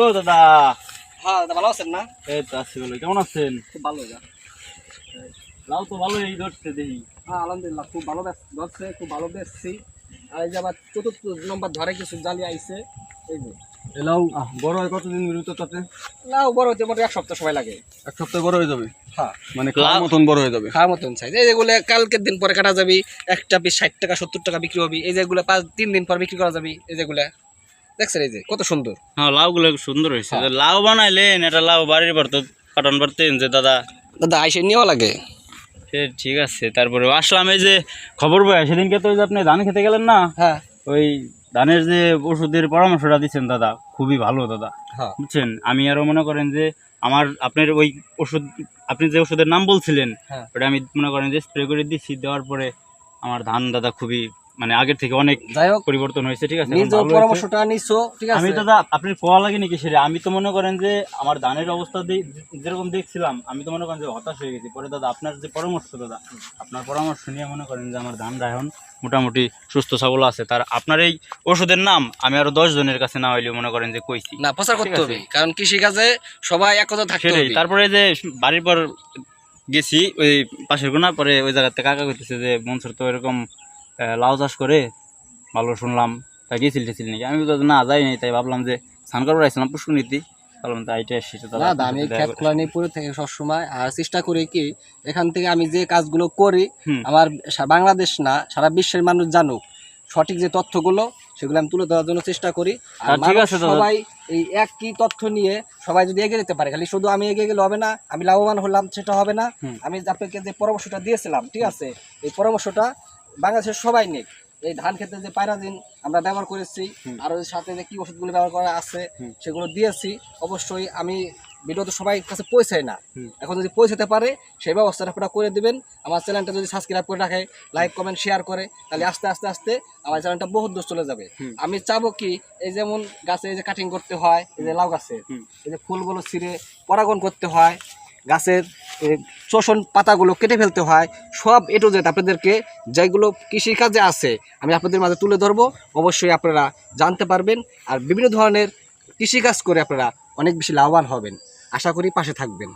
ও দাদা। হ্যাঁ দাদা ভালো আছেন না? এই তো আছি বলো কেমন আছেন? খুব ভালো লাউ তো ভালোই ধরছে দেখি। হ্যাঁ আলহামদুলিল্লাহ খুব ভালো ধরছে খুব ভালো বেচছি। আর এই যে আবার চতুর্থ নম্বর ধরে কিছু জালি আইছে। এই যে। লাউ বড় হয় কতদিন মিলিত তাতে? লাউ বড় হতে মোটে এক সপ্তাহ সময় লাগে। এক সপ্তাহ বড় হয়ে যাবে? হ্যাঁ। মানে খাওয়ার মতন বড় হয়ে যাবে? খাওয়ার মতন সাইজ এই যেগুলো কালকের দিন পরে কাটা যাবে একটা পিস ষাট টাকা সত্তর টাকা বিক্রি হবে। এই যেগুলো পাঁচ তিন দিন পর বিক্রি করা যাবে এই যেগুলো। দেখছেন এই যে কত সুন্দর। হ্যাঁ লাউগুলো সুন্দর হয়েছে। লাউ বানাইলেন এটা লাউ বাড়ির তো পারতেন যে দাদা। দাদা আইসে নেওয়া লাগে? সে ঠিক আছে তারপরে আসলাম। এই যে খবর পাই সেদিনকে তো আপনি ধান খেতে গেলেন না? হ্যাঁ। ওই ধানের যে ওষুধের পরামর্শটা দিচ্ছেন দাদা খুবই ভালো দাদা। হ্যাঁ। বুঝছেন? আমি আরও মনে করেন যে আমার আপনার ওই ওষুধ আপনি যে ওষুধের নাম বলছিলেন হ্যাঁ। ওটা আমি মনে করেন যে স্প্রে করে দিচ্ছি দেওয়ার পরে আমার ধান দাদা খুবই মানে আগের থেকে অনেক পরিবর্তন হয়েছে ঠিক আছে। পরামর্শটা নিছো ঠিক আছে? আমি দাদা আপনি পোয়া লাগেনি কিসের আমি তো মনে করেন যে আমার ধানের অবস্থা যেরকম দেখছিলাম আমি তো মনে করেন যে হতাশ হয়ে গেছি। পরে দাদা আপনার যে পরামর্শ দাদা আপনার পরামর্শ নিয়ে মনে করেন যে আমার ধানটা এখন মোটামুটি সুস্থ সবল আছে। তার আপনার এই ওষুধের নাম আমি আরও দশ জনের কাছে না হইলেও মনে করেন যে কইছি। না প্রচার করতে হবে কারণ কৃষি কাজে সবাই একতা থাকতে সেটাই। হবে। তারপরে যে বাড়ির পর গেছি ওই পাশের কোনা পরে ওই জায়গাতে কাকা কইতেছে যে মনসুর তো এরকম লাউ চাষ করে ভালো শুনলাম। তা গেছিল টেছিল নাকি? আমি তো না যাই নাই তাই ভাবলাম যে স্নান করবার আসছিলাম ভাবলাম তাই না আমি খোলা নিয়ে পড়ে থাকি সবসময়। আর চেষ্টা করি কি এখান থেকে আমি যে কাজগুলো করি আমার বাংলাদেশ না সারা বিশ্বের মানুষ জানুক। সঠিক যে তথ্যগুলো সেগুলো আমি তুলে ধরার জন্য চেষ্টা করি। আর দাদা। সবাই এই একই তথ্য নিয়ে সবাই যদি এগিয়ে যেতে পারে খালি শুধু আমি এগিয়ে গেলে হবে না আমি লাভবান হলাম সেটা হবে না। আমি আপনাকে যে পরামর্শটা দিয়েছিলাম ঠিক আছে? এই পরামর্শটা বাংলাদেশের সবাই নিক। এই ধান খেতে যে পায়রাজিন আমরা ব্যবহার করেছি। আর সাথে যে কি ওষুধগুলো ব্যবহার করা আছে সেগুলো দিয়েছি। অবশ্যই আমি ভিডিও তো সবাই কাছে পৌঁছায় না। এখন যদি পৌঁছাতে পারে সেই ব্যবস্থাটা আপনারা করে দিবেন। আমার চ্যানেলটা যদি সাবস্ক্রাইব করে রাখে লাইক কমেন্ট শেয়ার করে তাহলে আস্তে আস্তে আস্তে আমার চ্যানেলটা বহুত দূর চলে যাবে। আমি চাবো কি এই যেমন গাছে এই যে কাটিং করতে হয় এই যে লাউ গাছে এই যে ফুলগুলো ছিঁড়ে পরাগন করতে হয় গাছের শোষণ পাতাগুলো কেটে ফেলতে হয়। সব এটু যেটা আপনাদেরকে যেগুলো কৃষিকাজে আছে, আমি আপনাদের মাঝে তুলে ধরব। অবশ্যই আপনারা জানতে পারবেন আর বিভিন্ন ধরনের কৃষিকাজ করে আপনারা অনেক বেশি লাভবান হবেন। আশা করি পাশে থাকবেন।